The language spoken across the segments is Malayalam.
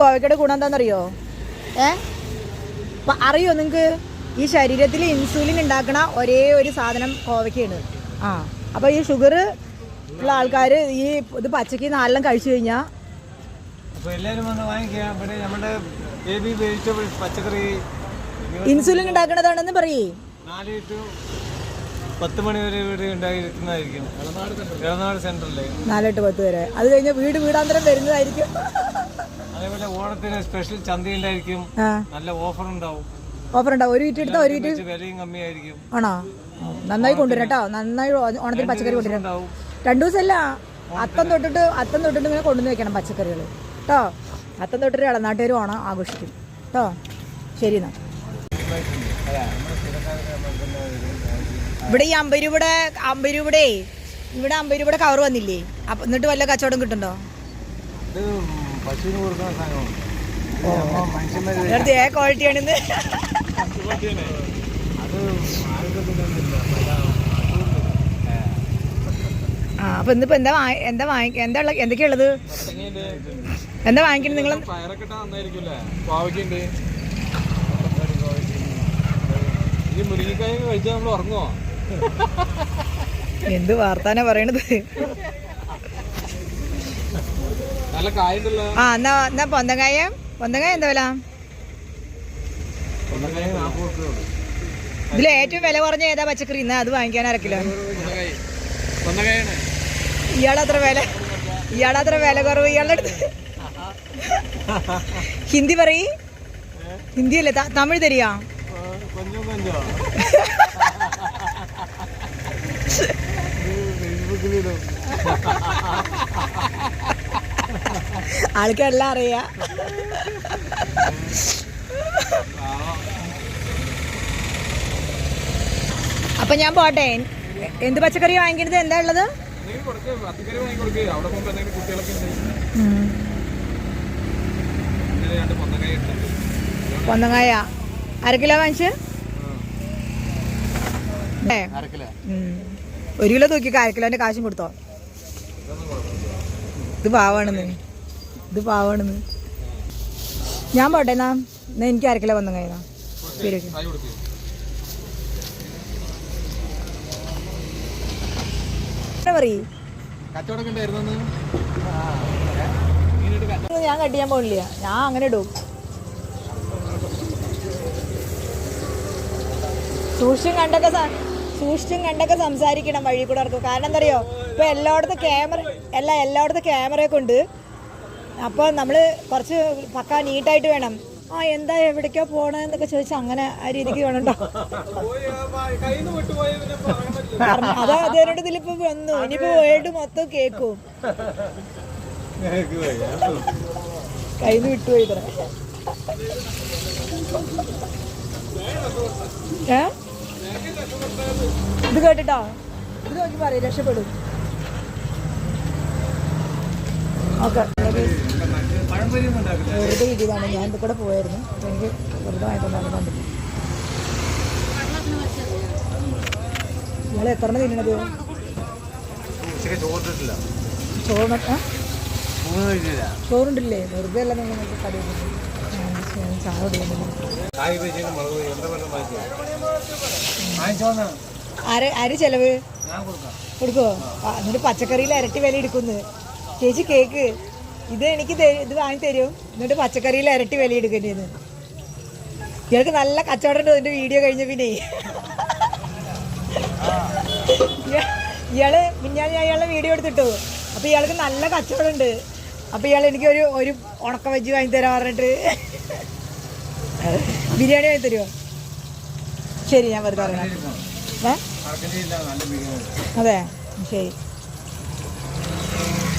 കോവയ്ക്കയുടെ ഗുണം എന്താണെന്നറിയോ? ഏ? അറിയോ നിങ്ങൾക്ക് ഈ ശരീരത്തിൽ ഇൻസുലിൻ ഉണ്ടാക്കണ ഒരേ ഒരു സാധനം കോവയ്ക്കാണ് ആ അപ്പോൾ ഈ ഷുഗർ ഉള്ള ആൾക്കാർ ഈ ഇത് പച്ചക്ക് നാലെല്ലാം കഴിച്ചു കഴിഞ്ഞാൽ ഇൻസുലിൻ ഉണ്ടാക്കണതാണെന്ന് പറയേ. പത്ത് മണി വരെ ഇവിടെ ഉണ്ടായിരിക്കുന്നതായിരിക്കും. ഇളനാട് സെന്ററിലെ നാലെട്ട് പത്ത് വരെ. അത് കഴിഞ്ഞ് വീട് വീടാന്തരം വരുന്നതായിരിക്കും. അതേപോലെ ഓണത്തിന് സ്പെഷ്യൽ ചന്തയിലായിരിക്കും നല്ല ഓഫർ ഉണ്ടാവും. ഓഫർ ഉണ്ടാവും. ഒരു വീട്ടിൽ എടുത്താൽ ഒരു വീട്ടിൽ വിലയും കമ്മിയായിരിക്കും. ആണോ? നന്നായി കൊണ്ടുവരാം കേട്ടോ. നന്നായി ഓണത്തിന് പച്ചക്കറി കൊണ്ടുവരാം. രണ്ടു ദിവസമല്ല അത്തം തൊട്ടിട്ട് അത്തം തൊട്ടിട്ട് ഇങ്ങനെ കൊണ്ടുവന്ന് വെക്കണം പച്ചക്കറികൾ കേട്ടോ അത്തം തൊട്ടിട്ട് ഇളനാട്ടുകാർ ഓണം ആഘോഷിക്കും. കേട്ടോ ശരി എന്നാ. ഇവിടെ ഈ അമ്പത് രൂപയുടെ അമ്പത് ഇവിടെ അമ്പത് രൂപയുടെ കവർ വന്നില്ലേ എന്നിട്ട് വല്ല കച്ചവടം കിട്ടുന്നുണ്ടോ? ഏ ക്വാളിറ്റി ആണെന്ന്. അത് ആ അപ്പൊ ഇന്നിപ്പോ എന്താ എന്താ വാങ്ങി എന്താ ഉള്ള എന്തൊക്കെയാ ഉള്ളത്? എന്താ വാങ്ങിക്കുന്നത് നിങ്ങൾ എന്ത് വാർത്താനാ പറയണത്? ആ എന്നാ എന്നാ പൊന്തങ്കായ പൊന്തങ്കായ എന്താ വില? ഇതിൽ ഏറ്റവും വില കുറഞ്ഞ ഏതാ പച്ചക്കറി? ഇന്ന് അത് വാങ്ങിക്കാൻ അരക്കിലോ ഇയാളത്ര വില ഇയാളത്ര വില കുറവ് ഇയാളുടെ അടുത്ത്. ഹിന്ദി പറയ്. ഹിന്ദി അല്ലേ? തമിഴ് തരിക ഫേസ്ബുക്കിലിടും ആൾക്കെല്ലാം അറിയാ. അപ്പൊ ഞാൻ പോട്ടെ. എന്ത് പച്ചക്കറി വാങ്ങിക്കുന്നത് എന്താ ഉള്ളത്? പൊന്നങ്ങായ. അര കിലോ വാങ്ങിച്ച്. ഒരു കിലോ തൂക്കി അര കിലോന്റെ കാശും കൊടുത്തോ. ഇത് പാവാണെന്ന് ഇത് പാവാണെന്ന്. ഞാൻ പോട്ടെ എന്നാ. എന്നാ എനിക്ക് അരക്കില കിലോ വന്നു കഴിഞ്ഞാ? പറയ്? ഞാൻ കട്ട് ചെയ്യാൻ പോണില്ല. ഞാൻ അങ്ങനെ ഇടും. സൂക്ഷിച്ചും കണ്ടൊക്കെ സൂക്ഷിച്ചും കണ്ടൊക്കെ സംസാരിക്കണം വഴി കൂടെ കാരണം എന്താ അറിയോ? ഇപ്പൊ എല്ലായിടത്തും ക്യാമറ അല്ല എല്ലായിടത്തും ക്യാമറയൊക്കെ ഉണ്ട്. അപ്പോൾ നമ്മൾ കുറച്ച് പക്ക നീട്ടായിട്ട് വേണം. ആ എന്താ എവിടേക്കോ പോണെന്നൊക്കെ ചോദിച്ചാൽ അങ്ങനെ ആ രീതിക്ക് വേണം കേട്ടോ കയ്യിൽ നിന്ന് വിട്ടുപോയ പിന്നെ പറയാൻ പറ്റില്ല കാരണം അതാ അതിനോട് ഇതിലിപ്പോ വന്നു. ഇനിയിപ്പോ വേൾഡ് മൊത്തം കേക്കും. കയ്യിൽ വിട്ടുപോയി ഏ? ഇത് കേട്ടിട്ടോ? ഇത് നോക്കി പറയും രക്ഷപ്പെടും. ഓക്കെ. വെറുതെ ഇതാണ് ഞാൻ ഇത് കൂടെ പോയായിരുന്നു. എനിക്ക് വെറുതെ വാങ്ങിക്കൊണ്ടാണ് കണ്ടത് നിങ്ങൾ എത്ര തിന്നണത്? ചോറിന് ചോറുണ്ടില്ലേ? വെറുതെ അല്ല നിങ്ങൾക്ക് കടയിൽ ചായ കുടിക്കുന്നു ആര് ആര് ചെലവ്? കൊടുക്കോ. എന്നിട്ട് പച്ചക്കറിയിൽ ഇരട്ടി വില എടുക്കുന്നു. ചേച്ചി കേക്ക്. ഇത് എനിക്ക് ഇത് വാങ്ങി തരും. എന്നിട്ട് പച്ചക്കറിയിൽ ഇരട്ടി വില എടുക്കേണ്ടത് ഇയാൾക്ക് നല്ല കച്ചവടം ഉണ്ട്. ഇതിന്റെ വീഡിയോ കഴിഞ്ഞ പിന്നെ. ഇയാൾ ഞാൻ ഇയാളെ വീഡിയോ എടുത്തിട്ടു. അപ്പൊ ഇയാൾക്ക് നല്ല കച്ചവടം ഉണ്ട്. അപ്പൊ ഇയാൾ എനിക്ക് ഒരു ഒരു ഉണക്ക വെജി വാങ്ങി തരാൻ പറഞ്ഞിട്ട്. ബിരിയാണി വാങ്ങി തരുമോ ശരി ഞാൻ വെറുതെ പറയാം. ഏ? അതെ ശരി.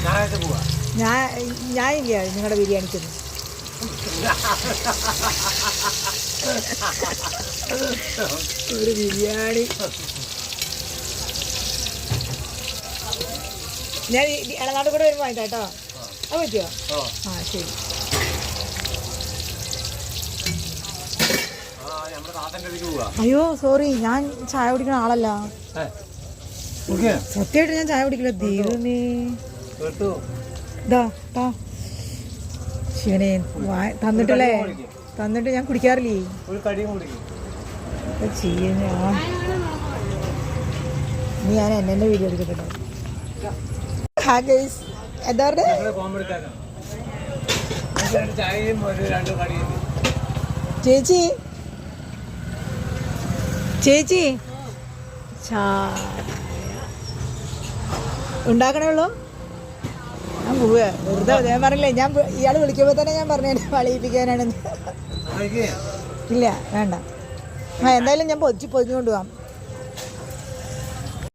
ഞായറാഴ്ച പോവാ. ഞാൻ ഞാൻ ഇല്ല നിങ്ങളുടെ ബിരിയാണിക്കൊന്നും. ഒരു ബിരിയാണി. ഞാൻ ഇളനാട് കൂടെ വരുമ്പോൾ വാങ്ങിക്കാം കേട്ടോ. അത് പറ്റുമോ ആ. ശരി. അയ്യോ സോറി ഞാൻ ചായ കുടിക്കുന്ന ആളല്ല. സത്യമായിട്ട് ഞാൻ ചായ കുടിക്കില്ല. കേട്ടു. ഇതാ ശിവനെ തന്നിട്ടല്ലേ? തന്നിട്ട് ഞാൻ കുടിക്കാറില്ലേ? ഒരു കടിയും കുടിക്കും. എന്താ ചെയ്യുന്ന നീ ഞാൻ എന്നെ തന്നെ വീഡിയോ എടുക്കട്ടെ ഹാ ഗൈസ്. എന്താ ചേച്ചി? ചേച്ചി? ഉണ്ടാക്കണേ ഉള്ളൂ? ഞാൻ പോവുക വെറുതെ ഞാൻ പറഞ്ഞില്ലേ ഞാൻ ഇയാൾ വിളിക്കുമ്പോൾ തന്നെ ഞാൻ പറഞ്ഞു വളയിപ്പിക്കാനാണെന്ന് കഴിക്കുക ഇല്ല വേണ്ട. ആ എന്തായാലും ഞാൻ പൊതിച്ച് പൊതിഞ്ഞുകൊണ്ട് പോകാം